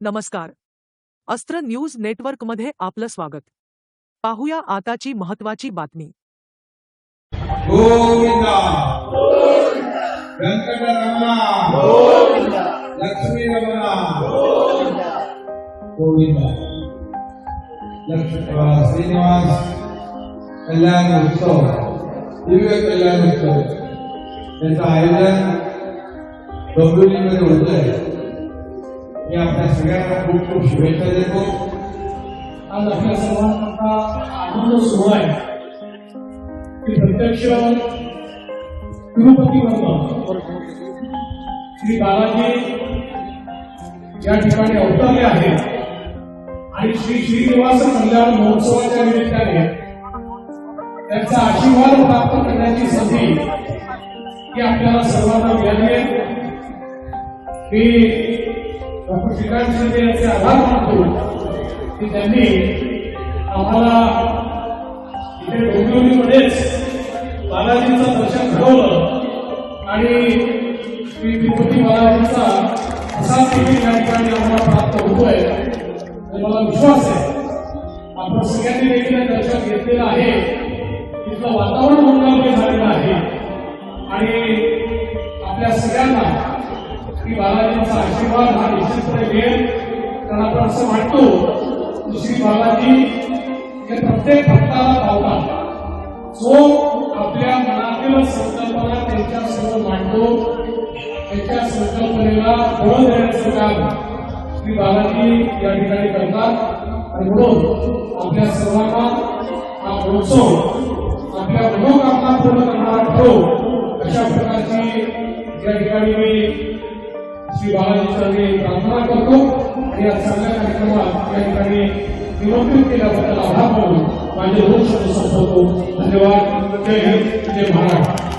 नमस्कार. अस्त्र न्यूज नेटवर्कमध्ये आपलं स्वागत. पाहूया आताची महत्वाची बातमी. कल्याण उत्सव. दिव्य कल्याण उत्सव. त्याचं आयोजन डोंबिवलीमध्ये होत आहे मी आपल्या सगळ्यांना खूप खूप शुभेच्छा देतो. आज आपल्या सर्वांना आनंद सुरू आहे. की प्रत्यक्ष तिरुपती श्री बालाजी या ठिकाणी अवतरले आहेत. आणि श्री श्रीनिवास कल्याण महोत्सवाच्या निमित्ताने त्यांचा आशीर्वाद प्राप्त करण्याची संधी ही आपल्याला सर्वांना मिळाली आहे. डॉक्टर श्रीकांत शिंदे यांचे आभार मानतो की त्यांनी आम्हाला इथे डोंबिवलीमध्येच बालाजींचं दर्शन घडवलं आणि श्री तिरुपती बालाजींचा असा देखील या ठिकाणी आम्हाला प्राप्त होतोय मला विश्वास आहे आपण सगळ्यांनी देखील दर्शन घेतलेलं आहे तिथलं वातावरण मंगलमय झालेलं आहे आणि आपल्या सगळ्यांना श्री बालाजींचा आशीर्वाद हा निश्चितपणे मिळेल कारण आपण असं म्हणतो की श्री बालाजी हे प्रत्येक भक्ताला पावतात जो आपल्या मनातील संकल्पना त्यांच्यासमोर मांडतो त्यांच्या संकल्पनेला बळ देण्याचं काम श्री बालाजी या ठिकाणी करतात. आणि म्हणून आपल्या सर्वांना हा महोत्सव आपल्या मनोकामना पूर्ण करणारा ठरो अशा प्रकारची या ठिकाणी मी श्री बालाजीचा मी प्रार्थना करतो आणि या चांगल्या कार्यक्रमात या ठिकाणी निमंत्रित केल्याबद्दल आभार मानून माझे दोन शब्द संपवतो. धन्यवाद. जय हिंद. जय महाराष्ट्र.